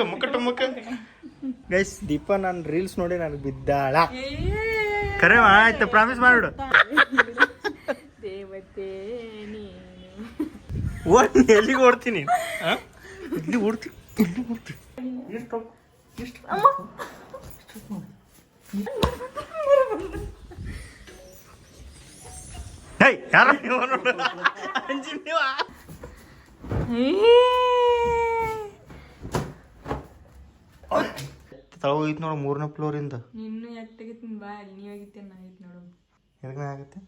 ಟುಮುಕ ಟುಮುಕ guys ದೀಪ ನಾನು reels ನೋಡಿ ನನಗೆ ಬಿದ್ದಾಳ. ಕರೆ ಆಯ್ತು ಪ್ರಾಮಿಸ್ ಮಾಡಿಬಿಡು ದೇವತೆ ಓಡ್ ಎಲ್ಲಿಗೆ ಓಡ್ತೀನಿ? ಇಲ್ಲಿ ಓಡ್ತೀನಿ ಇಲ್ಲಿ ಓಡ್ತೀನಿ ಎಷ್ಟು ಎಷ್ಟು ಹೇ ಯಾರ ನೀವು ನೋಡು. ಅಂಜಿ ನೀವು? ತಳಗ ಹೋಗಿತ್ತು ನೋಡು ಮೂರನೇ ಫ್ಲೋರಿಂದ ನಿನ್ನೂ ಎತ್ತಗಿತ್ತೀನಿ ಬಾ ಅಲ್ಲಿ ನೀವು ಹೋಗಿತ್ತೆ ನಾ ಐತ್ ನೋಡು. ಎದಕ್ಕೆ ಆಗುತ್ತೆ?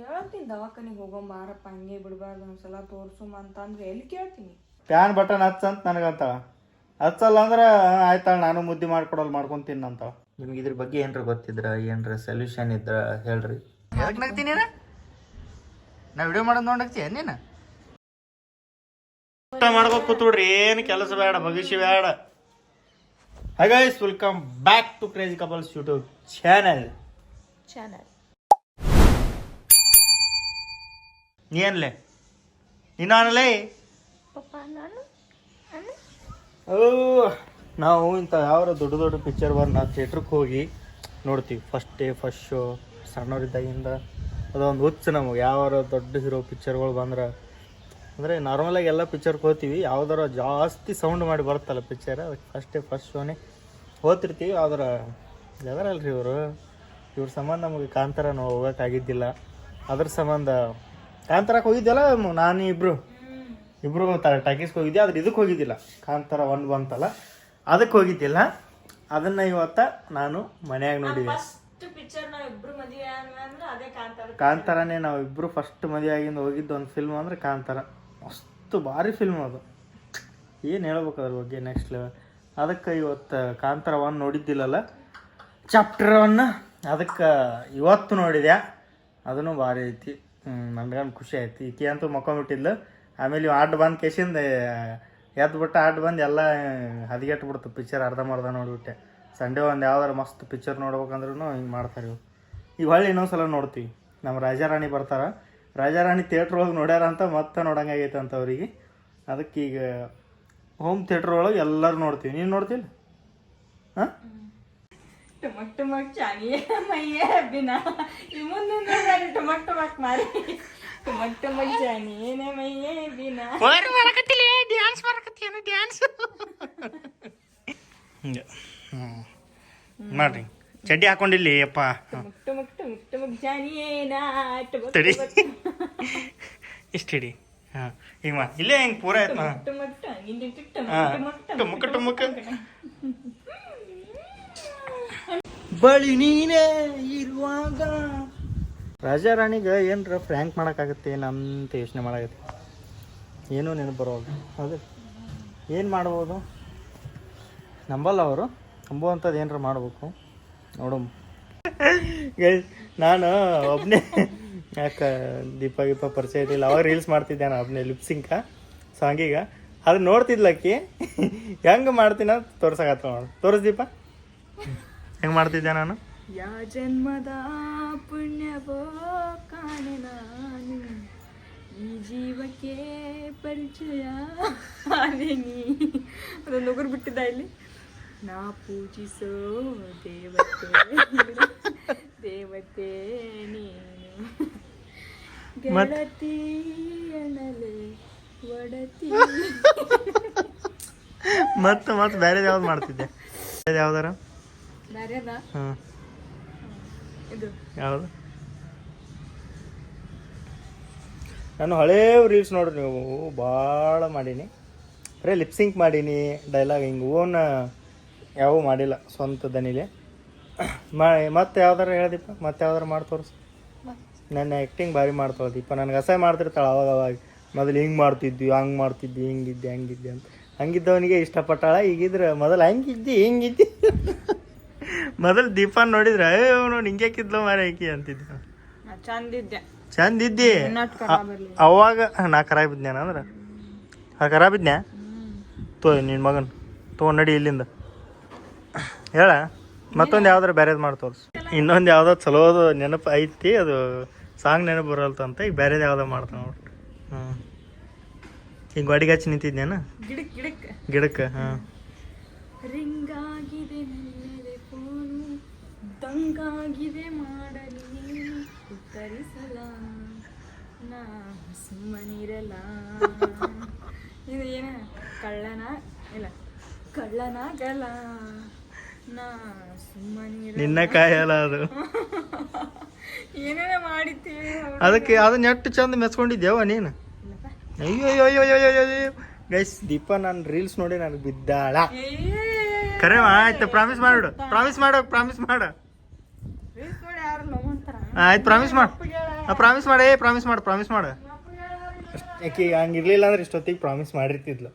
ಹೇಳ್ತೀನಿ ದವಾಖಾನಿಗೆ ಹೋಗೋ ಮಾರಪ್ಪ ಹಂಗೆ ಬಿಡಬಾರ್ದು ಒಂದ್ಸಲ ತೋರ್ಸುಮ ಅಂತ ಅಂದ್ರೆ ಎಲ್ಲಿ ಕೇಳ್ತೀನಿ? ಪ್ಯಾನ್ ಬಟನ್ ಹಚ್ಚಂತ ನನಗಂತ ಹಚ್ಚಲ್ಲ ಅಂದ್ರೆ ಆಯ್ತಾಳ ನಾನು ಮುದ್ದೆ ಮಾಡ್ಕೊಡಲ್ ಮಾಡ್ಕೊಂತೀನಿ ಅಂತ ನಿಮ್ಗೆ ಇದ್ರ ಬಗ್ಗೆ ಏನ್ರ ಗೊತ್ತಿದ್ರ ಏನ್ರ ಸೊಲ್ಯೂಷನ್ ಇದ್ರ ಹೇಳ್ರಿ. ಎದಕ್ಕೆ ನಗ್ತೀನಿ ನಾ ವಿಡಿಯೋ ಮಾಡೋದು ನೋಡಕ್ತಿ ನೀನು? ಊಟ ಮಾಡ್ಬೇಕು ಕೂತ್ಬಿಡ್ರಿ ಏನು ಕೆಲಸ ಬೇಡ ಭವಿಷ್ಯ ಬೇಡ. Hi guys welcome back to crazy couples YouTube channel channel ನೀನ್ಲೆ ನೀನು ಅನಲೇ ಪಪ್ಪ ನಾನು? ಓ ನಾವು ಇಂಥ ಯಾವ ದೊಡ್ಡ ದೊಡ್ಡ ಪಿಕ್ಚರ್ ಬರ್ ನಾವು ಥಿಯೇಟ್ರಿಗೆ ಹೋಗಿ ನೋಡ್ತೀವಿ. ಫಸ್ಟ್ ಡೇ ಫಸ್ಟ್ ಶೋ ಸಣ್ಣವರಿದ್ದಾಗಿಂದ. ಅದೊಂದು ಹುಚ್ಚು ನಮಗೆ. ಯಾವ ದೊಡ್ಡ ಹೀರೋ ಪಿಕ್ಚರ್ಗಳು ಬಂದ್ರೆ ಅಂದರೆ ನಾರ್ಮಲಾಗಿ ಎಲ್ಲ ಪಿಕ್ಚರ್ಗೆ ಹೋಗ್ತೀವಿ. ಯಾವ್ದಾರ ಜಾಸ್ತಿ ಸೌಂಡ್ ಮಾಡಿ ಬರುತ್ತಲ್ಲ ಪಿಕ್ಚರ್ ಅದಕ್ಕೆ ಫಸ್ಟೇ ಫಸ್ಟ್ ಶೋನೇ ಓದ್ತಿರ್ತೀವಿ ಯಾವ್ದಾರ ಯಾವ್ದಾರಲ್ರಿ ಇವರು. ಇವ್ರ ಸಂಬಂಧ ನಮಗೆ ಕಾಂತಾರ ನಾವು ಹೋಗೋಕ್ಕಾಗಿದ್ದಿಲ್ಲ ಅದ್ರ ಸಂಬಂಧ ಕಾಂತಾರಕ್ಕೆ ಹೋಗಿದ್ದೆಲ್ಲ ನಾನು ಇಬ್ಬರು ಇಬ್ರು ಟಾಕೀಸ್ಗೆ ಹೋಗಿದ್ದೆ ಆದ್ರೆ ಇದಕ್ಕೆ ಹೋಗಿದ್ದಿಲ್ಲ. ಕಾಂತಾರ ಒಂದು ಬಂತಲ್ಲ ಅದಕ್ಕೆ ಹೋಗಿದ್ದಿಲ್ಲ. ಅದನ್ನ ಇವತ್ತ ನಾನು ಮನೆಯಾಗ ನೋಡಿದೆ ಫಸ್ಟ್ ಪಿಕ್ಚರ್ ಇಬ್ರು ಕಾಂತಾರನೇ ಫಸ್ಟ್ ಮದುವೆ ಆಗಿಂದ ಹೋಗಿದ್ದು ಒಂದು ಫಿಲ್ಮ್ ಅಂದ್ರೆ ಕಾಂತಾರ. ಮಸ್ತ್ ಭಾರಿ ಫಿಲ್ಮ್ ಅದು. ಏನು ಹೇಳ್ಬೇಕು ಅದ್ರ ಬಗ್ಗೆ ನೆಕ್ಸ್ಟ್ ಲೆವೆಲ್ ಅದಕ್ಕೆ ಇವತ್ತು ಕಾಂತಾರ ಒನ್ ನೋಡಿದ್ದಿಲ್ಲಲ್ಲ? ಚಾಪ್ಟರ್ ಒನ್ ಅದಕ್ಕೆ ಇವತ್ತು ನೋಡಿದೆ ಅದನ್ನು ಭಾರಿ ಐತಿ. ನನ್ಗನ್ ಖುಷಿ ಆಯ್ತು. ಈಕೆ ಅಂತೂ ಮಕ್ಕೊಂಬಿಟ್ಟಿದ್ಲು ಆಮೇಲೆ ಇವ್ ಆಡ್ ಬಂದು ಕೇಸಿಂದ ಎದ್ದು ಬಿಟ್ಟು ಆಡ್ ಬಂದು ಎಲ್ಲ ಹದಿಗೆಟ್ಟು ಬಿಡ್ತು ಪಿಕ್ಚರ್ ಅರ್ಧಂಬರ್ಧ ನೋಡಿಬಿಟ್ಟೆ. ಸಂಡೇ ಒಂದು ಯಾವ್ದಾರು ಮಸ್ತ್ ಪಿಕ್ಚರ್ ನೋಡ್ಬೇಕಂದ್ರೂ ಹಿಂಗೆ ಮಾಡ್ತಾರೆ ಇವು ಈಗ ಹೊಳ್ಳಿ ಇನ್ನೊಂದ್ಸಲ ನೋಡ್ತೀವಿ. ನಮ್ಮ ರಾಜಾರಾಣಿ ಬರ್ತಾರ. ರಾಜಾರಾಣಿ ಥಿಯೇಟ್ರ್ ಒಳಗೆ ನೋಡ್ಯಾರ ಅಂತ ಮತ್ತೆ ನೋಡಂಗಾಗೈತೆ ಅಂತ ಅವ್ರಿಗೆ. ಅದಕ್ಕೆ ಈಗ ಹೋಮ್ ಥಿಯೇಟ್ರ್ ಒಳಗೆ ಎಲ್ಲರೂ ನೋಡ್ತೀವಿ. ನೀನು ನೋಡ್ತಿಲ್ಲ? ಹಾಂ? ಟಮಕ್ ಟಮಕ್ ಚಾನಿಯೇ ಮೈಯೇ ಬಿನಾ ಈ ಮುಂದೆ ಟಮಕ್ ಟಮಕ್ ಮಾಡಿ ಟಮಕ್ ಟಮಕ್ ಚಾನಿಯೇನೆ ಮೈಯೇ ಬಿನಾ ಡ್ಯಾನ್ಸ್ ಬರಕತ್ತೇನು ಡ್ಯಾನ್ಸ್ ಹಿಂಗೆ ಹ್ಞೂ ಮಾಡ್ರಿ. ಚಡ್ಡಿ ಹಾಕೊಂಡಿಲ್ಲಿ ಅಪ್ಪ. ಟಮಕ್ ಟಮಕ್ ಟಮಕ್ ಟಮಕ್ ಜಾನಿಯೇನಾ ಟಮಕ್ ತಡಿ. ಟಮಕ್ ಇಷ್ಟು ಹಿಡಿ. ಹಾಂ. ಈಗ ಮಾ ಇಲ್ಲೇ ಹೆಂಗ್ ಪೂರ ಆಯ್ತು? ಹಾಂ. ಟಮಕ್ ಟಂಗಿಂದ ಹಾ, ಟಮಕ್ ಟುಮುಕ ಟುಮುಕ. ಬಳಿ ನೀನೇ ಇರುವಾಗ. ರಾಜಾರಾಣಿಗೆ ಏನರ ಫ್ರ್ಯಾಂಕ್ ಮಾಡೋಕ್ಕಾಗತ್ತೆ? ಏನಂತ ಯೋಚನೆ ಮಾಡಾಗತ್ತೆ ಏನೂ ನೆನಪು ಬರೋದು ಹೌದು. ಏನು ಮಾಡ್ಬೋದು? ನಂಬಲ್ಲ ಅವರು. ನಂಬುವಂಥದ್ದು ಏನರ ಮಾಡಬೇಕು? ನೋಡು. Guys, ನಾನು ಒಬ್ಬನೇ ಯಾಕೆ ದೀಪ ಗೀಪ ಪರಿಚಯ ಇದ್ದಿಲ್ಲ ಅವಾಗ ರೀಲ್ಸ್ ಮಾಡ್ತಿದ್ದೆ ನಾನು ಒಬ್ಬನೇ ಲಿಪ್ಸಿಂಕ ಸಾಂಗಿಗೆ ಅದು ನೋಡ್ತಿದ್ಲಕ್ಕಿ ಹೆಂಗೆ ಮಾಡ್ತೀನ ತೋರ್ಸಕತ್ತ ನೋಡು. ತೋರಿಸ್ ದೀಪ. ಹೆಂಗೆ ಮಾಡ್ತಿದ್ದೆ ನಾನು? ಯಾ ಜನ್ಮದ ಪುಣ್ಯವೋ ಕಾಣೆ ನಾನು. ಈ ಜೀವಕ್ಕೆ ಪರಿಚಯ ಅದೊಂದು ಉಗುರು ಬಿಟ್ಟಿದ್ದ ಇಲ್ಲಿ. ನಾ ಪೂಜಿಸೋ ದೇವತೆ. ದೇವತೆ ನೀನು. ಗೆಳತಿ ಅಣಲೆ ಒಡತಿ. ಮತ್ತೆ ಮತ್ತೆ ಬೇರೆ ಯಾವ್ದು ಮಾಡ್ತಿದ್ದೆ? ಬೇರೆ ಯಾವ್ದಾರ? ಬೇರೆ ಇದು. ಯಾವುದು? ನಾನು ಹಳೇ ರೀಲ್ಸ್ ನೋಡ್ರಿ ನೀವು. ಭಾಳ ಮಾಡೀನಿ. ಅರೆ ಲಿಪ್ಸಿಂಕ್ ಮಾಡೀನಿ ಡೈಲಾಗ್ ಹಿಂಗೆ ಓನ್ ಯಾವ ಮಾಡಿಲ್ಲ ಸ್ವಂತ ದನಿಲೆ. ಮತ್ತೆ ಯಾವ್ದಾರ ಹೇಳ್ದಿಪ್ಪ ಮತ್ತೆ ಯಾವ್ದಾರ ಮಾಡಿ ತೋರಿಸು. ನನ್ನ ಆ್ಯಕ್ಟಿಂಗ್ ಭಾರಿ ಮಾಡ್ತಾಳೆ ದೀಪ ನನಗೆ ಅಸಹ್ಯ ಮಾಡ್ತಿರ್ತಾಳೆ ಅವಾಗ ಅವಾಗ ಮೊದಲು ಹಿಂಗೆ ಮಾಡ್ತಿದ್ವಿ ಹಂಗೆ ಮಾಡ್ತಿದ್ವಿ ಹಿಂಗಿದ್ದೆ ಹಂಗಿದ್ದೆ ಅಂತ. ಹಂಗಿದ್ದವನಿಗೆ ಇಷ್ಟಪಟ್ಟಾಳ. ಈಗಿದ್ರೆ ಮೊದಲು ಹಂಗಿದ್ದಿ ಹಿಂಗಿದ್ದಿ. ಮೊದಲು ದೀಪ ನೋಡಿದ್ರೆ ಅವನು ಹಿಂಗ್ಯಾಕಿದ್ಲು ಮಾರ ಆಕಿ ಅಂತಿದ್ದ. ಚಂದ ಇದ್ದಿ. ಅವಾಗ ನಾ ಖರಾಬ್ ಇದ್ನ್ಯಾನ ಅಂದ್ರೆ? ಆ ಖರಾಬ್ ಇದ್ನ್ಯಾ ತೋ ನಿನ್ನ ಮಗನ್ ತೋ ನಡಿ ಇಲ್ಲಿಂದ. ಹೇಳ. ಮತ್ತೊಂದು ಯಾವ್ದಾರ ಬೇರೆದು ಮಾಡಿ ತೋರ್ಸು. ಇನ್ನೊಂದು ಯಾವ್ದೋ ಚಲೋದು ನೆನಪು ಐತಿ ಅದು ಸಾಂಗ್ ನೆನಪು ಬರಲ್ತಂತ ಈಗ ಬೇರೆದು ಯಾವ್ದೋ ಮಾಡ್ತಾನೆ ನೋಡ್ರಿ ಹ್ಞೂ ಈಗ ಗಾಡಿಗೆ ಹಚ್ಚಿ ನಿಂತಿದ್ದೇನ ಗಿಡಕ್ ಗಿಡಕ್. ಗಿಡಕ್ಕೆ ಹಾಂ. ರಿಂಗಾಗಿದೆ ನನ್ನೆದೆ ಫೋನು ದಂಗಾಗಿದೆ ಮಾಡಲಿ ನೀನು ಉತ್ತರಿಸಲ ನಾ ಸುಮ್ಮನಿರಲ ಇದು ಏನ? ಕಳ್ಳನ ಇಲ್ಲ ಕಳ್ಳನಾಗಲ್ಲ ನಾ ಸುಮ್ಮನಿರಲ ನಿನ್ನ ಕಾಯಲ್ಲ ಅದು. ಏನೇನ ಮಾಡಿದ್ದೇವೆ ಅದಕ್ಕೆ ಅದು ನೆಟ್ಟು ಚಂದ ಮೆಚ್ಕೊಂಡಿದ್ದೇವ ನೀನು? ಅಯ್ಯೋ ಅಯ್ಯೋ ಅಯ್ಯೋ ಅಯ್ಯೋ ಅಯ್ಯೋ ಗೈಸ್ ದೀಪ ನಾನು ರೀಲ್ಸ್ ನೋಡಿ ನನಗೆ ಬಿದ್ದಾಳ. ಕರೆ ಆಯ್ತು ಪ್ರಾಮಿಸ್ ಮಾಡು. ಪ್ರಾಮಿಸ್ ಮಾಡು ಪ್ರಾಮಿಸ್ ಮಾಡು. ಆಯ್ತು ಪ್ರಾಮಿಸ್ ಮಾಡು. ಪ್ರಾಮಿಸ್ ಮಾಡೇ ಪ್ರಾಮಿಸ್ ಮಾಡು ಪ್ರಾಮಿಸ್ ಮಾಡು. ಆಕೆ ಹಂಗಿರ್ಲಿಲ್ಲ ಅಂದ್ರೆ ಇಷ್ಟೊತ್ತಿಗೆ ಪ್ರಾಮಿಸ್ ಮಾಡಿರ್ತಿದ್ಲು.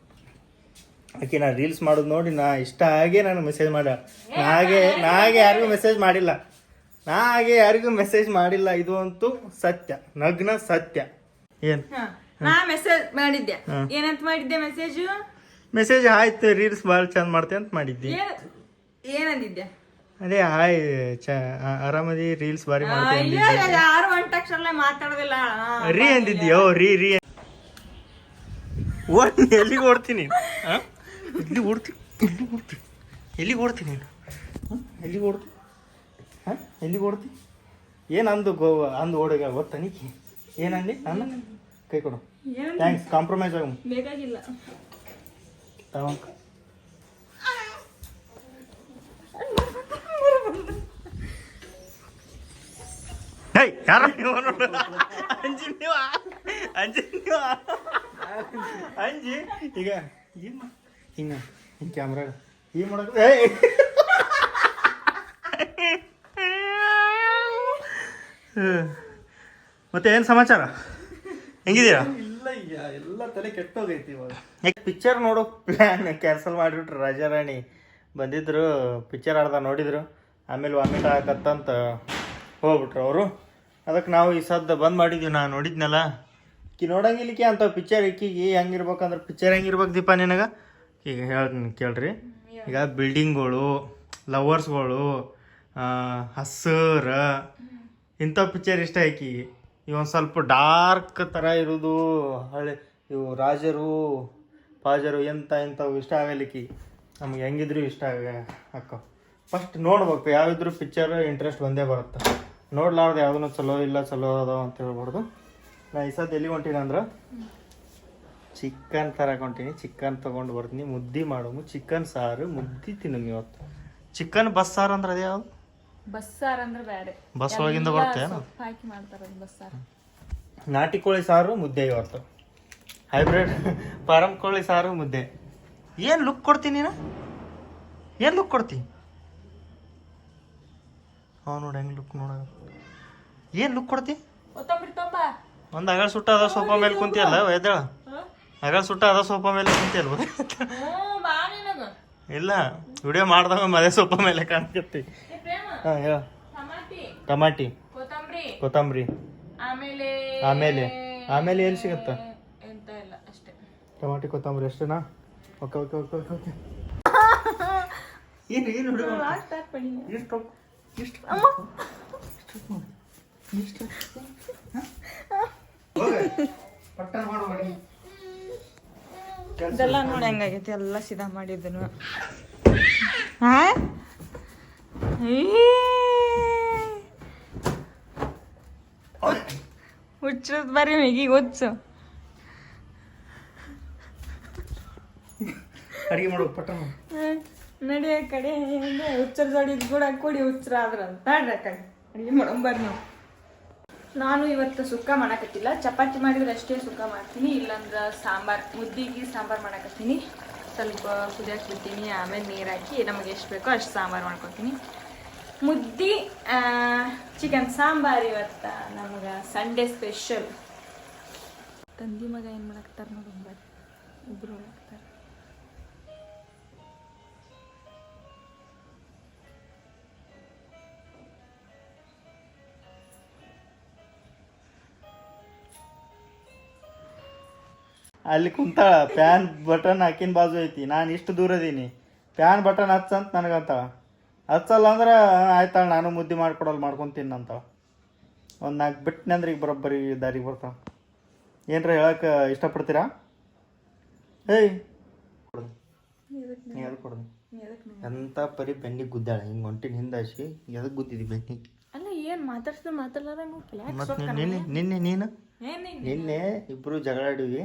ಆಕೆ ನಾ ರೀಲ್ಸ್ ಮಾಡೋದು ನೋಡಿ ನಾ ಇಷ್ಟ ಆಗೇ ನಾನು ಮೆಸೇಜ್ ಮಾಡ ನಾಗೆ ನಾಗೆ ಯಾರಿಗೂ ಮೆಸೇಜ್ ಮಾಡಿಲ್ಲ. ನಾ ಹಾಗೆ ಯಾರಿಗೂ ಮೆಸೇಜ್ ಮಾಡಿಲ್ಲ. ಇದು ಅಂತೂ ಸತ್ಯ. ನಗ್ನ ಸತ್ಯ. ಏನು. ನಾ ಮೆಸೇಜ್ ಮಾಡಿದ್ದೆ. ಏನಂತ ಮಾಡಿದ್ದೆ ಮೆಸೇಜ್ ಮೆಸೇಜ್ ಆಯ್ತು ರೀಲ್ಸ್ ಭಾಳ ಚಂದ ಮಾಡ್ತೆ ಅಂತ ಮಾಡಿದ್ದಿ. ಏನ್ ಏನಂದಿದ್ದೆ? ಅದೇ ಹಾಯ್ ಚ ಆರಾಮದಿ? ರೀಲ್ಸ್ ಬಾರಿ ಮಾಡ್ತೆ ಅಯ್ಯೋ ಯಾರು ಒಂದ್ ಅಕ್ಷರಲ್ಲೇ ಮಾತಾಡೋದಿಲ್ಲ ರೀ ಅಂದಿದ್ಯೋ ರೀ ರೀ. ಓ ಎಲ್ಲಿಗೆ ಓಡ್ತೀನಿ? ಎಲ್ಲಿ ಓಡ್ತಿ? ಎಲ್ಲಿ ಓಡ್ತಿ? ಎಲ್ಲಿ ಓಡ್ತಿ ನೀನು? ಹ್ಞೂ ಎಲ್ಲಿಗೆ ಓಡ್ತಿ? ಹಾಂ? ಎಲ್ಲಿಗೆ ಓಡ್ತಿ? ಏನು ಅಂದು ಗೋ ಅಂದು ಓಡಗ ಗೊತ್ತನಿಕೆ ಏನಂದಿ ನಾನು ಕೈ ಕೊಡು. ಥ್ಯಾಂಕ್ಸ್ ಕಾಂಪ್ರಮೈಸ್ ಆಗ. ಬೇಕಾಗಿಲ್ಲ. ತಗೊಂಕ. ಹೇ ಯಾರ ನೀವು ನೋಡು? ಅಂಜಿ ನೀವು? ಅಂಜಿ ನೀವು? ಅಂಜಿ ಈಗ ಏನು ಹಿಂಗ ಹಿಂಗೆ ಕ್ಯಾಮ್ರಾ ಈ ಮಾಡಕ್ ಏ ಮತ್ತೆ ಏನು ಸಮಾಚಾರ? ಹೆಂಗಿದ್ದೀರಾ? ಇಲ್ಲ ಎಲ್ಲ ತಲೆ ಕೆಟ್ಟೋಗೈತಿ ಇವಾಗ. ಯಾಕೆ ಪಿಕ್ಚರ್ ನೋಡೋ. ಪ್ಲ್ಯಾನ್ ಕ್ಯಾನ್ಸಲ್ ಮಾಡಿಬಿಟ್ರು ರಾಜಾರಾಣಿ. ಬಂದಿದ್ರು ಪಿಕ್ಚರ್ ಅರ್ಧ ನೋಡಿದ್ರು. ಆಮೇಲೆ ವಾಮಿಟ್ ಆಗತ್ತಂತ ಹೋಗ್ಬಿಟ್ರು ಅವರು. ಅದಕ್ಕೆ ನಾವು ಈ ಸದ್ದು ಬಂದ್ ಮಾಡಿದ್ವಿ ನಾ ನೋಡಿದ್ನಲ್ಲ. ಕಿ ನೋಡಂಗಿಲ್ಲಿಕ್ಕೆ ಅಂತ ಪಿಕ್ಚರ್ ಇಕ್ಕಿಗೆ ಹೆಂಗಿರ್ಬೇಕಂದ್ರೆ ಪಿಕ್ಚರ್ ಹೆಂಗಿರ್ಬೇಕು ದೀಪ ನಿನಗೆ? ಈಗ ಹೇಳ್ತೀನಿ ಕೇಳ್ರಿ. ಈಗ ಬಿಲ್ಡಿಂಗ್ಗಳು ಲವರ್ಸ್ಗಳು ಹಸರ ಇಂಥ ಪಿಕ್ಚರ್ ಇಷ್ಟ ಆಕಿ ಈ ಒಂದು ಸ್ವಲ್ಪ ಡಾರ್ಕ್ ಥರ ಇರೋದು ಹಳೆ ಇವು ರಾಜರು ಪಾಜರು ಎಂಥ ಇಂಥವು ಇಷ್ಟ ಆಗಲಿಕ್ಕೆ ನಮ್ಗೆ ಹೆಂಗಿದ್ರು ಇಷ್ಟ ಆಗ ಅಕ್ಕ ಫಸ್ಟ್ ನೋಡ್ಬೇಕು ಯಾವಿದ್ರು ಪಿಕ್ಚರ್ ಇಂಟ್ರೆಸ್ಟ್ ಬಂದೇ ಬರುತ್ತೆ. ನೋಡ್ಲಾರ್ದು ಯಾವುದೂ ಚಲೋ ಇಲ್ಲ ಚಲೋ ಅದಾವ ಅಂತ ಹೇಳ್ಬಾರ್ದು. ನಾ ಈ ಸತ್ ಎಲ್ಲಿ ಹೊಂಟೀನಿ ಅಂದ್ರೆ ಚಿಕನ್ ತರಕೊಂತೀನಿ ಚಿಕನ್ ತಗೊಂಡು ಬರ್ತೀನಿ. ಮುದ್ದಿ ಮಾಡೋಮು. ಚಿಕನ್ ಸಾರು ಮುದ್ದಿ ತಿನ್ನಮ್ ಇವತ್ತು. ಚಿಕನ್ ಬಸ್ಸಾರು ಅಂದ್ರೆ ಅದೇ ಯಾವ್ದು? ಬಸ್ಸಾರು ಅಂದ್ರೆ ಬೇರೆ. ಬಸ್ ಒಳಗಿಂದ ಬರುತ್ತೆ ಹಾಕಿ ಮಾಡ್ತಾರ ಬಸ್ಸಾರ್. ನಾಟಿ ಕೋಳಿ ಸಾರು ಮುದ್ದೆ ಇವತ್ತು. ಹೈಬ್ರಿಡ್ ಫಾರಂ ಕೋಳಿ ಸಾರು ಮುದ್ದೆ. ಏನು ಲುಕ್ ಕೊಡ್ತೀನಿ ನೀನು? ಏನು ಲುಕ್ ಕೊಡ್ತೀನಿ ಹಾಂ ನೋಡಿ ಹೆಂಗೆ ಲುಕ್ ನೋಡ. ಏನು ಲುಕ್ ಕೊಡ್ತಿ? ಕೊತ್ತಂಬರಿ ತೊಂಬ. ಒಂದು ಅಗಳ ಸುಟ್ಟ ಅದ ಸೋಫಾ ಮೇಲೆ ಕುಂತಿಯಲ್ಲ ಎದ್ದೇಳ. ಅಗಳ ಸುಟ್ಟ ಅದ ಸೋಪ ಮೇಲೆ ಬಾ ಇಲ್ಲ ವಿಡಿಯೋ ಮಾಡ್ದಾಗ ಮನೆ ಸೋಪ ಮೇಲೆ ಕಾಣ್ತೈತಿ ಹಾಂ ಹೇಳ. ಟಮಾಟಿ ಟಮಾಟಿ. ಕೊತ್ತಂಬರಿ. ಕೊತ್ತಂಬರಿ. ಆಮೇಲೆ ಆಮೇಲೆ ಆಮೇಲೆ ಎಲ್ಲಿ ಸಿಗುತ್ತ? ಎಂತ ಇಲ್ಲ ಅಷ್ಟೇ. ಟಮಾಟಿ ಕೊತ್ತಂಬರಿ ಅಷ್ಟೇನಾ? Okay okay okay okay okay. ಏನು ಏನು ಹುಡುಗ? ಎಷ್ಟು ಎಷ್ಟು ಎಷ್ಟು ಪಟ್ಟಣ ಮಾಡು ಮಡಿ. ಕೆಲ್ಸ ಇದೆಲ್ಲ ನೋಡಿ ಹೆಂಗಾಗೈತಿ ಎಲ್ಲ ಸಿದಾ ಮಾಡಿದ್ದನು ಹಾ ಹುಚ್ಚದ್ ಬರೀ ಮೇಗಿ ಹುಚ್ಚು. ಅಡಿಗೆ ಮಾಡು ಪಟ್ಟ. ನಡಿಯ ಕಡೆ ಹುಚ್ಚರ ಜೋಡಿ ಕೂಡ ಕೂಡಿ ಹುಚ್ಚರ ಆದ್ರ ಅಂತ. ನಡ್ರಿ ಆ ಕಡೆ ಅಡಿಗೆ ಮಾಡಂಬರ್ ನಾವು. ನಾನು ಇವತ್ತು ಸುಕ್ಕ ಮಾಡಕತ್ತಿಲ್ಲ. ಚಪಾತಿ ಮಾಡಿದ್ರೆ ಅಷ್ಟೇ ಸುಕ್ಕ ಮಾಡ್ತೀನಿ, ಇಲ್ಲಾಂದ್ರೆ ಸಾಂಬಾರ್, ಮುದ್ದಿಗೆ ಸಾಂಬಾರ್ ಮಾಡಕತ್ತೀನಿ. ಸ್ವಲ್ಪ ಕುದಿಯಕ್ಕೆ ಬಿಡ್ತೀನಿ, ಆಮೇಲೆ ನೀರು ಹಾಕಿ ನಮಗೆ ಎಷ್ಟು ಬೇಕೋ ಅಷ್ಟು ಸಾಂಬಾರು ಮಾಡ್ಕೊತೀನಿ. ಮುದ್ದಿ ಚಿಕನ್ ಸಾಂಬಾರ್ ಇವತ್ತ ನಮ್ಗೆ ಸಂಡೇ ಸ್ಪೆಷಲ್ ತಂದಿ ಮಗ ಏನು ಮಾಡಾಕ್ತಾರ ನೋಡಿ ಬರ್ರಿ ಅಲ್ಲಿ ಕುಂತಾಳ ಫ್ಯಾನ್ ಬಟನ್ ಹಾಕಿನ ಬಾಜು ಐತಿ. ನಾನು ಇಷ್ಟು ದೂರ ಅದೀನಿ ಫ್ಯಾನ್ ಬಟನ್ ಹಚ್ಚಂತ ನನಗಂತಾಳ ಹಚ್ಚಲ್ಲ ಅಂದ್ರೆ ಆಯ್ತಾಳ ನಾನು ಮುದ್ದೆ ಮಾಡ್ಕೊಡೋಲ್ಲ ಮಾಡ್ಕೊತೀನಿ ಅಂತಾಳ ಒಂದು ನಾಲ್ಕು ಬಿಟ್ಟನೆ ಅಂದ್ರೆ ಈಗ ಬರೋಬ್ಬರಿ ದಾರಿಗೆ ಬರ್ತಾಳ ಏನರ ಹೇಳಕ್ಕೆ ಇಷ್ಟಪಡ್ತೀರಾ? ಏಯ್. ಕೊಡೋದು? ಕೊಡ್ದು ಎಂಥ ಪರಿ ಬೆನ್ನಿಗೆ ಗುದ್ದಾಳ? ಹಿಂಗೆ ಹೊಂಟಿನ ಹಿಂದೆ ಹಸಿ ಎದಕ್ಕೆ ಗುದ್ದಿದ್ದಿ ಬೆನ್ನಿಗೆ ಅಲ್ಲ ಏನು ನಿನ್ನೆ ನಿನ್ನೆ ನೀನು? ನಿನ್ನೆ? ಇಬ್ಬರು ಜಗಳಾಡಿವಿ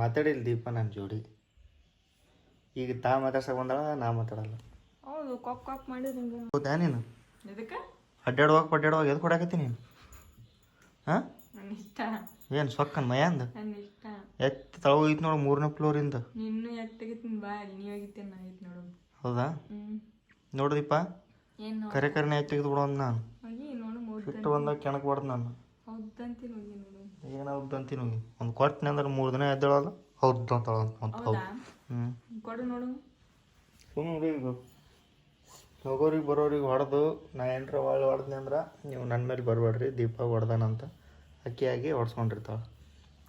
ಮಾತಾಡಿಲ್ಲ ದೀಪ ನನ್ನ ಜೋಡಿ. ಈಗ ತಾ ಮಾತಾಡ್ಸಕ್ ಬಂದಾಳ ನಾ ಮಾತಾಡಲ್ಲ. ಹೌದು ಕಾಪ್ ಕಾಪ್ ಮಾಡಿದ್ರೆ ಹಿಂಗೆ. ಹೌದಾ ನೀನು? ಇದಕ್ಕೆ ಅಡ್ಡಾಡುವಾಗ ಪಡ್ಡಾಡುವಾಗ ಎದು ಕೊಡಾಕತ್ತಿ ನೀನು? ಹಾಂ? ಇಷ್ಟ. ಏನು ಸೊಕ್ಕನ್ ಮಯಾಂದ ನನ್ನ ಇಷ್ಟ. ಎತ್ತ ತಳ ಹೋಗಿತ್ತು ನೋಡು ಮೂರನೇ ಫ್ಲೋರಿಂದ ನಿನ್ನೂ ಎತ್ತಗಿತ್ತೀನಿ ಬಾ ನೀ ಹೋಗಿತ್ತೇನೆ ನಾ ಐತಿ ನೋಡು. ಹೌದಾ? ನೋಡ್ದಿಪ್ಪ ಏನು ಕರೆ ಕರೆನೇ ಎತ್ತು ತೆಗೆದು ಬಿಡೋದು ನಾನು. ಹೋಗಿ ನೋಡು ಮೂರು ಬಿಟ್ಟು ಬಂದಾಗ ಕೆಣಕ್ ಬಾರ್ದು ನಾನು. ಹೌದಂತೀನಿ ಹೋಗಿ ನೋಡು. ಏನೌದು ಅಂತೀನಿ ಹೋಗಿ ಒಂದು ಕೊಟ್ಟಿನ ಅಂದ್ರೆ ಮೂರು ದಿನ ಎದ್ದೇಳಲ್ಲ ಹೌದು ಅಂತಳ ಅಂತ ಹೌದು? ಹೌದಾ. ಹ್ಞೂ ಕೊಡು ನೋಡು. ಸುಮ್ಮನೆ ಈಗ. ಹೋಗೋರಿಗೆ ಬರೋರಿಗೆ ಹೊಡೆದು. ನಾ ಏನರ ಒಳ್ಳೆ ಹೊಡೆದ್ನಿ ಅಂದ್ರೆ ನೀವು ನನ್ನ ಮೇಲೆ ಬರಬೇಡ್ರಿ ದೀಪ ಹೊಡೆದಾನಂತ ಅಕ್ಕಿಯಾಗಿ ಹೊಡ್ಸ್ಕೊಂಡಿರ್ತಾಳೆ.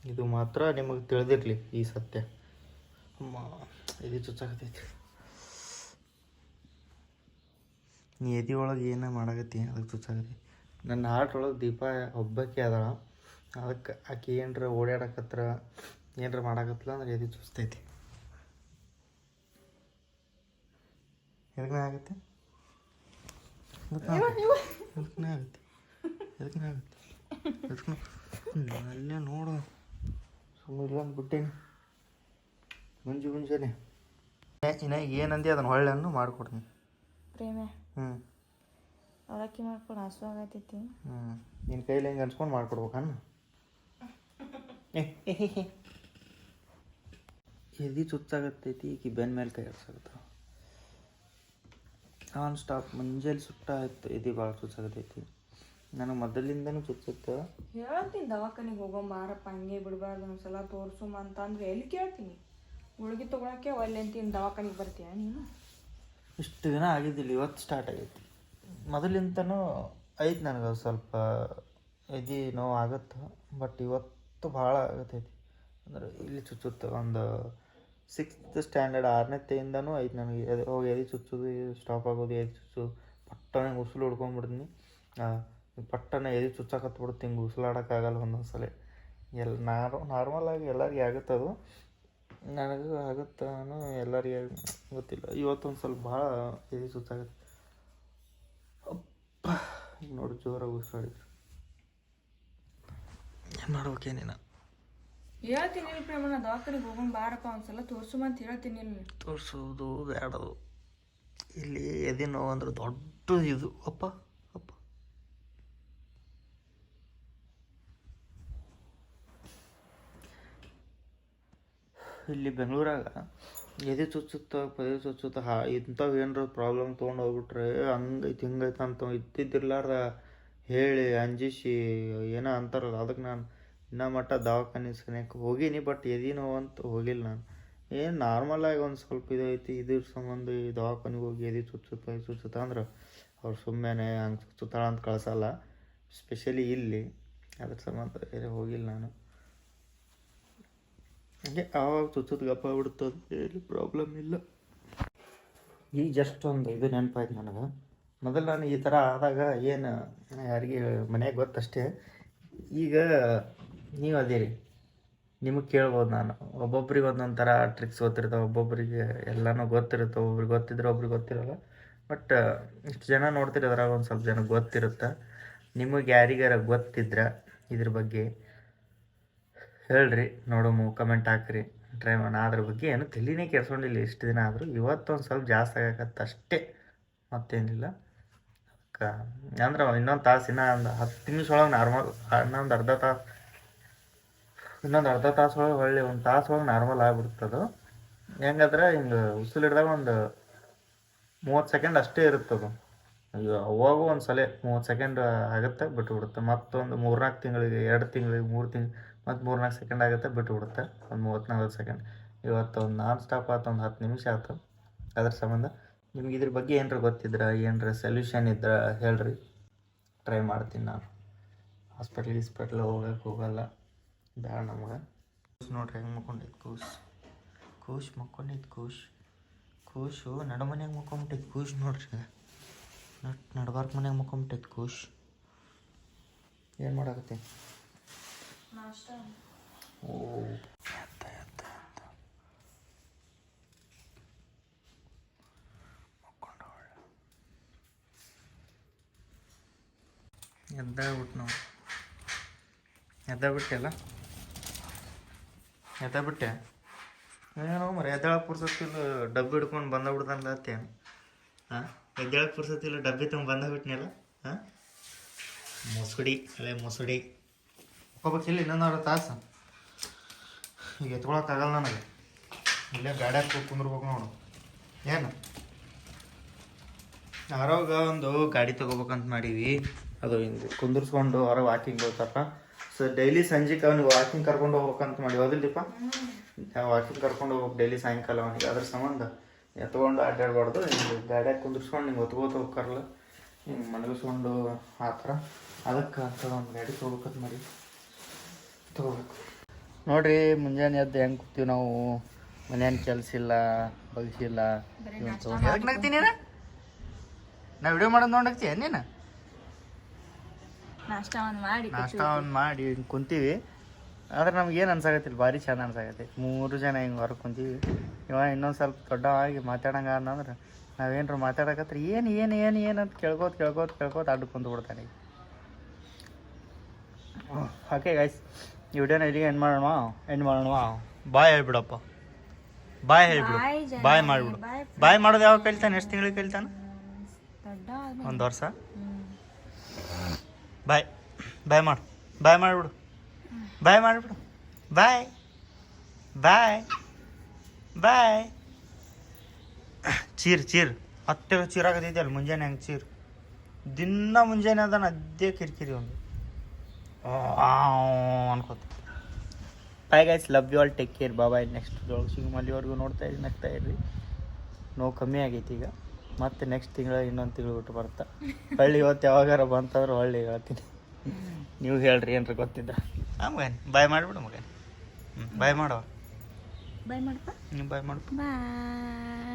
ಇದು ಮಾತ್ರ ನಿಮಗೆ ತಿಳಿದಿರಲಿ ಈ ಸತ್ಯ. ಅಮ್ಮ ಇದು ಚುಚ್ಚಾಕತೈತಿ ನೀ ಎದಿ ಒಳಗೆ ಏನ ಮಾಡಕತ್ತಿ? ಅದಕ್ಕೆ ಚುಚ್ಚಾಕತಿ ನನ್ನ ಹಾರ್ಟ್ ಒಳಗೆ ದೀಪ ಒಬ್ಬಕ್ಕೆ ಅದಾಳ. ಅದಕ್ಕೆ ಆಕೆ ಏನರ ಓಡಾಡಕತ್ರ ಏನರ ಮಾಡಕತ್ತಲ್ಲ ಅಂದ್ರೆ ಎದಿ ಚುಸ್ತೈತಿ ಎದಕ್ಕೆ ಆಗುತ್ತೆ? ಎದಕ್ಕನೇ ಆಗುತ್ತೆ? ಎದಕ್ಕೆ ಆಗುತ್ತೆ? ಎದಕ್ಕೆ ಅಲ್ಲೇ ನೋಡು. ಸುಮ್ಮನೆ ಬಿಟ್ಟೇನಿ ಮುಂಜು ಮುಂಜಾನೆ. ಇನ್ನ ಏನಂದಿ ಅದನ್ನ ಹೊಳ್ಳೆನ್ನು ಮಾಡ್ಕೊಡ್ತೀನಿ. ಪ್ರೇಮೆ. ಹ್ಞೂ ಅವಲಕ್ಕಿ ಮಾಡ್ಕೊಂಡು ಹಸು ಆಗತೈತಿ. ಹ್ಞೂ ನಿನ್ನ ಕೈಲಿ ಹೆಂಗೆ ಅನ್ಸ್ಕೊಂಡು ಮಾಡ್ಕೊಡ್ಬೇಕನ್ನ? ಎದಿ ಸುತ್ತಾಗತ್ತೈತಿ ಈಕಿ ಬೆನ್ನ ಮೇಲೆ ಕೈ ಹಾಕ್ಸಾಗತ್ತ ಆನ್ ಸ್ಟಾಪ್ ಮುಂಜಾನೆ ಸುಟ್ಟ ಆಯ್ತು. ಎದಿ ಭಾಳ ಚುಚ್ಚಾಗತೈತಿ? ನನಗೆ ಮೊದಲಿಂದನೂ ಸುತ್ತ ಹೇಳ್ತೀನಿ ದವಾಖಾನಿಗೆ ಹೋಗೋ ಮಾರಪ್ಪ ಹಂಗೆ ಬಿಡಬಾರ್ದು. ಒಂದ್ಸಲ ತೋರ್ಸುಮ ಅಂತ ಅಂದ್ರೆ ಎಲ್ಲಿ ಕೇಳ್ತೀನಿ? ಗುಳಿಗೆ ತೊಗೊಳಕ್ಕೆ ಒಳ್ಳೆ ಅಂತೀನಿ ದವಾಖಾನಿಗೆ ಬರ್ತೀಯ ನೀನು? ಇಷ್ಟು ದಿನ ಆಗಿದ್ದಿಲ್ಲ ಇವತ್ತು ಸ್ಟಾರ್ಟ್ ಆಗೈತಿ. ಮೊದಲಿಂದನೂ ಐತಿ ನನಗೆ ಸ್ವಲ್ಪ ಎದಿ ನೋವು ಆಗತ್ತೆ? ಬಟ್ ಇವತ್ತು ಭಾಳ ಆಗತೈತಿ. ಅಂದ್ರೆ ಇಲ್ಲಿ ಚುಚ್ಚುತ್ತೆ, ಒಂದು ಸಿಕ್ಸ್ತ್ ಸ್ಟ್ಯಾಂಡರ್ಡ್ ಆರನೇ ಆರನೇತೆಯಿಂದನೂ ಐತೆ ನನಗೆ ಅದು ಹೋಗಿ ಎಲ್ಲಿ ಚುಚ್ಚೋದು ಸ್ಟಾಪ್ ಆಗೋದು, ಎಲ್ಲಿ ಚುಚ್ಚು ಪಟ್ಟನೆ ಉಸಿಲು ಹೊಡ್ಕೊಂಡ್ಬಿಡ್ತೀನಿ ಪಟ್ಟನೆ ಎದೆ ಚುಚ್ಚಾಕತ್ಬಿಡುತ್ತೆ ಹಿಂಗೆ ಉಸಿಲಾಡೋಕ್ಕಾಗಲ್ಲ ಒಂದೊಂದು ಸಲ ಎಲ್ಲ ನಾರ್ ನಾರ್ಮಲ್ ಆಗಿ ಎಲ್ಲರಿಗೆ ಆಗುತ್ತದು ನನಗೂ ಆಗುತ್ತಾನು ಎಲ್ಲರಿಗೆ ಗೊತ್ತಿಲ್ಲ. ಇವತ್ತೊಂದು ಸ್ವಲ್ಪ ಭಾಳ ಎಲ್ಲಿ ಸುತ್ತಾಗತ್ತೆ ಅಪ್ಪ ನೋಡಿ ಜೋರಾಗಿ ಉಸಿರಾಡಿದ್ರು. ಏನು ಮಾಡ್ಬೇಕೇನೇನ ಹೇಳ್ತೀನಿ ಇಲ್ಲಿ ಪ್ರೇಮ ನಾ ದವಾಖಾನಿಗೆ ಹೋಗೋಣ ಬಾರಪ್ಪ ಒಂದ್ಸಲ ತೋರ್ಸುಮ ಅಂತ ಹೇಳ್ತೀನಿ ಇಲ್ಲಿ. ತೋರಿಸೋದು ಬೇಡದು ಇಲ್ಲಿ ಎದೆ ನೋವು ಅಂದ್ರೆ ದೊಡ್ಡ ಇದು. ಅಪ್ಪ ಅಪ್ಪ. ಇಲ್ಲಿ ಬೆಂಗಳೂರಾಗ ಎದೆ ಚುಚ್ಚುತ್ತ ಪದೇ ಚುಚ್ಚುತ್ತ ಹಾ ಇಂಥವು ಏನಾರ ಪ್ರಾಬ್ಲಮ್ ತೊಗೊಂಡು ಹೋಗ್ಬಿಟ್ರೆ ಹಂಗೈತಿ ಹಿಂಗೈತೆ ಅಂತ ಇದ್ದಿದ್ದಿರ್ಲಾರ್ದ. ಹೇಳಿ ಅಂಜಿಸಿ, ಏನೋ ಅಂತಾರಲ್ಲ, ಅದಕ್ಕೆ ನಾನು ಇನ್ನೂ ಮಟ್ಟ ದವಾಖಾನೆ ಹೋಗೀನಿ, ಬಟ್ ಎದೀನೋ ಅಂತ ಹೋಗಿಲ್ಲ ನಾನು. ಏನು ನಾರ್ಮಲಾಗಿ ಒಂದು ಸ್ವಲ್ಪ ಇದೈತಿ ಇದ್ರ ಸಂಬಂಧ ಈ ದವಾಖಾನಿಗೆ ಹೋಗಿ ಎದಿ ಚುಚ್ಚುತ್ತ ಚುಚ್ಚುತ್ತ ಅಂದ್ರೆ ಅವ್ರು ಸುಮ್ಮನೆ ಹಂಗೆ ಚುಚ್ಚುತ್ತಾಳ ಅಂತ ಕಳಿಸಲ್ಲ. ಸ್ಪೆಷಲಿ ಇಲ್ಲಿ ಅದ್ರ ಸಂಬಂಧ ಬೇರೆ ಹೋಗಿಲ್ಲ ನಾನು. ಹಂಗೆ ಆವಾಗ ಚುಚ್ಚುತ್ತ ಗಪ್ಪ ಬಿಡ್ತದೆ ಏನು ಪ್ರಾಬ್ಲಮ್ ಇಲ್ಲ. ಈಗ ಜಸ್ಟ್ ಒಂದು ಇದು ನೆನಪಾಯ್ತು ನನಗೆ. ಮೊದಲು ನಾನು ಈ ಥರ ಆದಾಗ ಏನು ಯಾರಿಗೆ ಮನೆಗೆ ಗೊತ್ತಷ್ಟೇ, ಈಗ ನೀವು ಅದೇರಿ. ನಿಮಗೆ ಕೇಳ್ಬೋದು ನಾನು. ಒಬ್ಬೊಬ್ರಿಗೆ ಒಂದೊಂದು ಥರ ಟ್ರಿಕ್ಸ್ ಗೊತ್ತಿರ್ತಾವೆ ಒಬ್ಬೊಬ್ಬರಿಗೆ ಎಲ್ಲನೂ ಗೊತ್ತಿರುತ್ತೆ ಒಬ್ರಿಗೆ ಗೊತ್ತಿದ್ರೆ ಒಬ್ರಿಗೆ ಗೊತ್ತಿರಲ್ಲ. ಬಟ್ ಇಷ್ಟು ಜನ ನೋಡ್ತೀರಿ ಅದ್ರಾಗ ಒಂದು ಸ್ವಲ್ಪ ಜನ ಗೊತ್ತಿರುತ್ತೆ. ನಿಮಗೆ ಯಾರಿಗಾರ ಗೊತ್ತಿದ್ರೆ ಇದ್ರ ಬಗ್ಗೆ ಹೇಳ್ರಿ. ನೋಡೋಮು ಕಮೆಂಟ್ ಹಾಕ್ರಿ. ಟ್ರೈ ಮಾಡೋಣ. ಅದ್ರ ಬಗ್ಗೆ ಏನು ತಿಳಿನೇ ಕೆಡ್ಸ್ಕೊಂಡಿಲ್ಲ ಇಷ್ಟು ದಿನ ಆದರೂ ಇವತ್ತೊಂದು ಸ್ವಲ್ಪ ಜಾಸ್ತಿ ಆಗಕತ್ತಷ್ಟೇ. ಮತ್ತೇನಿಲ್ಲ. ಅಂದ್ರೆ ಇನ್ನೊಂದು ತಾಸು, ಇನ್ನೂ ಒಂದು ಹತ್ತು ನಿಮಿಷ ಒಳಗೆ ನಾರ್ಮಲ್, ಇನ್ನೊಂದು ಅರ್ಧ ತಾಸು, ಇನ್ನೊಂದು ಅರ್ಧ ತಾಸು ಒಳಗೆ ಒಳ್ಳೆ ಒಂದು ತಾಸು ಒಳಗೆ ನಾರ್ಮಲ್ ಅದು. ಹೆಂಗಂದ್ರೆ ಹಿಂಗೆ ಉಸಿಲು ಹಿಡ್ದಾಗ ಒಂದು ಮೂವತ್ತು ಸೆಕೆಂಡ್ ಅಷ್ಟೇ ಇರುತ್ತದು ಅವಾಗ ಒಂದು ಸಲ ಮೂವತ್ತು ಸೆಕೆಂಡ್ ಆಗುತ್ತೆ, ಬಿಟ್ಟು ಬಿಡುತ್ತೆ. ಮತ್ತೊಂದು ಮೂರ್ನಾಲ್ಕು ತಿಂಗಳಿಗೆ, ಎರಡು ತಿಂಗಳಿಗೆ, ಮೂರು ತಿಂಗ್, ಮತ್ತು ಮೂರ್ನಾಲ್ಕು ಸೆಕೆಂಡ್ ಆಗುತ್ತೆ, ಬಿಟ್ಟು ಬಿಡುತ್ತೆ. ಒಂದು ಮೂವತ್ತು, ನಲ್ವತ್ತು ಸೆಕೆಂಡ್. ಇವತ್ತು ಒಂದು ನಾನ್ ಸ್ಟಾಪ್ ಆಯ್ತು ಒಂದು ಹತ್ತು ನಿಮಿಷ ಆಯ್ತು ಅದ್ರ ಸಂಬಂಧ ನಿಮ್ಗೆ ಇದ್ರ ಬಗ್ಗೆ ಏನರ ಗೊತ್ತಿದ್ರ? ಏನರ ಸೊಲ್ಯೂಷನ್ ಇದ್ರೆ? ಹೇಳ್ರಿ. ಟ್ರೈ ಮಾಡ್ತೀನಿ ನಾನು. ಹಾಸ್ಪಿಟ್ಲ್ ಗಿಸ್ಪಿಟ್ಲ್ ಹೋಗಕ್ಕೆ ಹೋಗಲ್ಲ. ಬೇಡ ನಮ್ಗೆ. ನೋಡ್ರಿ ಹೆಂಗೆ ಮಕ್ಕೊಂಡೈತೆ ಕೂಸ್? ಕೂಸ್ ಮಕ್ಕೊಂಡೈತೆ ಕೂಸ್. ಕೂಸು ನಡು ಮನ್ಯಾಗ ಮಕ್ಕೊಂಬಿಟ್ಟಿದ್ದು ಕೂಸ್ ನೋಡ್ರಿ. ನಟ್ ನಡ್ಬಾರ್ಕ್ ಮನೆಗೆ ಮಕ್ಕೊಂಬಿಟ್ಟೈತೆ ಕೂಸ್. ಏನು ಮಾಡಕತ್ತೀನಿ ಓ ಎತ್ತ ಎತ್ತ ಎತ್ತ ಎದ್ದಾಗ್ಬಿಟ್ಟು ನಾವು ಎದ್ದಾಗ್ಬಿಟ್ಟೆ ಬಿಟ್ಟೆಲ್ಲ ಎದ್ದಾಗ್ಬಿಟ್ಟೆ? ಬಿಟ್ಟೆ ಏನೋ ಮರ, ಎದ್ದಾಳಕ್ಕೆ ಪುರ್ಸತ್ತಿಲ್ಲ ಡಬ್ಬಿ ಹಿಡ್ಕೊಂಡು ಬಂದ ಅತ್ತೆ. ಹಾಂ ಎದ್ದಾಳಕ್ಕೆ ಪುರ್ಸತ್ತಿಲ್ಲ ಡಬ್ಬಿ ತುಂಬ ಬಂದ ಬಿಟ್ನಿಲ್ಲ ಹಾಂ ಮುಸುಡಿ ಅಲ್ಲೇ ಮುಸುಡಿ. ಹೋಗ್ಬೇಕಿಲ್ಲ ಇನ್ನೊಂದು ತಾಸು. ಈಗ ಎತ್ಕೊಳಕ್ಕಾಗಲ್ಲ ನನಗೆ. ಇಲ್ಲೇ ಗಾಡ್ಯಾಗ ಕುಂದ್ರಬೇಕು ನೋಡು. ಏನು? ಆರೋಗ ಒಂದು ಗಾಡಿ ತಗೋಬೇಕಂತ ಮಾಡೀವಿ. ಅದು ಹಿಂಗೆ ಕುಂದಿರ್ಸ್ಕೊಂಡು ಹೊರಗೆ ವಾಕಿಂಗ್ ಹೋಗ್ತಾರಪ್ಪ. ಸೊ ಡೈಲಿ ಸಂಜೆಗೆ ಅವ್ನಿಗೆ ವಾಕಿಂಗ್ ಕರ್ಕೊಂಡು ಹೋಗ್ಬೇಕಂತ ಮಾಡಿ. ಹೋದಿಲ್ಲಪ್ಪ ವಾಕಿಂಗ್ ಕರ್ಕೊಂಡು ಹೋಗ್ಬೇಕು ಡೈಲಿ ಸಾಯಂಕಾಲ ಅವನಿಗೆ. ಅದ್ರ ಸಂಬಂಧ ಎತ್ಕೊಂಡು ಅಡ್ಡಾಡ್ಬಾರ್ದು. ಹಿಂಗೆ ಗಾಡ್ಯಾಗ ಕುಂದಿರ್ಸ್ಕೊಂಡು ಹಿಂಗೆ ಒತ್ಕೋತ ಹೋಗ್ಕಾರಲ್ಲ ಹಿಂಗೆ ಮಲಗಿಸ್ಕೊಂಡು ಆ ಥರ. ಅದಕ್ಕೆ ಅಂತ ಒಂದು ಗಾಡಿ ತೊಗೋಬೇಕಂತ ಮಾಡಿ ತೊಗೋಬೇಕು. ನೋಡ್ರಿ ಮುಂಜಾನೆ ಎದ್ದು ಹೆಂಗೆ ಕೂತೀವಿ ನಾವು? ಮನೇನು ಕೆಲಸ ಇಲ್ಲ ಬಗ್ಸಿಲ್ಲ ನಾ ವಿಡಿಯೋ ಮಾಡೋದು ನೋಡಕ್ತಿ ನೀನು? ನಾಷ್ಟ ಒಂದು ಮಾಡಿ ನಾಷ್ಟ ಒಂದು ಮಾಡಿ ಹಿಂಗೆ ಕುಂತೀವಿ. ಆದ್ರೆ ನಮ್ಗೆ ಏನು ಅನ್ಸಾಕತ್ತಿಲ್ಲ ಭಾರಿ ಚಂದ ಅನ್ಸಾಕತ್ತೈತಿ ಮೂರು ಜನ ಹಿಂಗೆ ಹೊರಗೆ ಕುಂತೀವಿ. ಇವ ಇನ್ನೊಂದು ಸ್ವಲ್ಪ ದೊಡ್ಡವಾಗಿ ಮಾತಾಡಂಗ ಅನ್ನಂದ್ರೆ ನಾವೇನ್ರ ಮಾತಾಡಕತ್ರ ಏನು ಏನು ಏನು ಏನು ಅಂತ ಕೇಳ್ಕೋತ ಕೇಳ್ಕೋತ ಕೇಳ್ಕೋತ ಅಡ್ಡು ಕುಂತು ಬಿಡ್ತಾನೆ ಓಕೆ ಗೈಸ್ ಈ ವಿಡಿಯೋನ ಇಲ್ಲಿಗೆ ಎಂಡ್ ಮಾಡೋಣ ಎಂಡ್ ಮಾಡೋಣ ಬಾಯ್ ಹೇಳ್ಬಿಡಪ್ಪ. ಬಾಯ್ ಹೇಳ್ಬಿಡು. ಬಾಯ್ ಮಾಡಿಬಿಡು. ಬಾಯ್ ಮಾಡೋದು ಯಾವಾಗ ಕಲಿತಾನೆ? ಎಷ್ಟು ತಿಂಗಳಿಗೆ ಕಲಿತಾನೆ? ಒಂದು ವರ್ಷ? ಬಾಯ್. ಬಾಯ್ ಮಾಡು. ಬಾಯ್ ಮಾಡಿಬಿಡು. ಬಾಯ್ ಮಾಡಿಬಿಡು. ಬಾಯ್. ಬಾಯ್. ಬಾಯ್. ಚೀರ್ ಚೀರ್. ಮತ್ತೆ ಚೀರಾಗತೈತಿ ಮುಂಜಾನೆ ಹಂಗೆ ಚೀರ್. ದಿನ ಮುಂಜಾನೆ ಅದಾನ ಅದೇ ಕಿರಿಕಿರಿ ಒಂದು. ಅನ್ಕೋತ. Bye guys love you all take care bye next ಸಿಂಗಮಲ್ಲಿವರೆಗೂ ನೋಡ್ತಾ ಇರಿ, ನಗ್ತಾ ಇರ್ರಿ ನೋವು ಕಮ್ಮಿ ಆಗೈತಿ ಈಗ. ಮತ್ತೆ ನೆಕ್ಸ್ಟ್ ತಿಂಗಳ ಇನ್ನೊಂದು ತಿಂಗಳು ಬಿಟ್ಟು ಬರ್ತಾ. ಹಳ್ಳಿ ಇವತ್ತು ಯಾವಾಗಾರ ಬಂತಂದ್ರೆ ಹೊಳ್ಳಿ ಹೇಳ್ತೀನಿ. ನೀವು ಹೇಳ್ರಿ ಏನ್ರ ಗೊತ್ತಿದ್ದ ಮಗನ್ ಬಾಯ್ ಮಾಡಿಬಿಡು ಮಗನ್. ಹ್ಞೂ ಬಾಯ್ ಮಾಡುವ ಬಾಯ್ ಮಾಡಪ್ಪ ನೀವು ಬಾಯ್ ಮಾಡಪ್ಪ ಬಾಯ್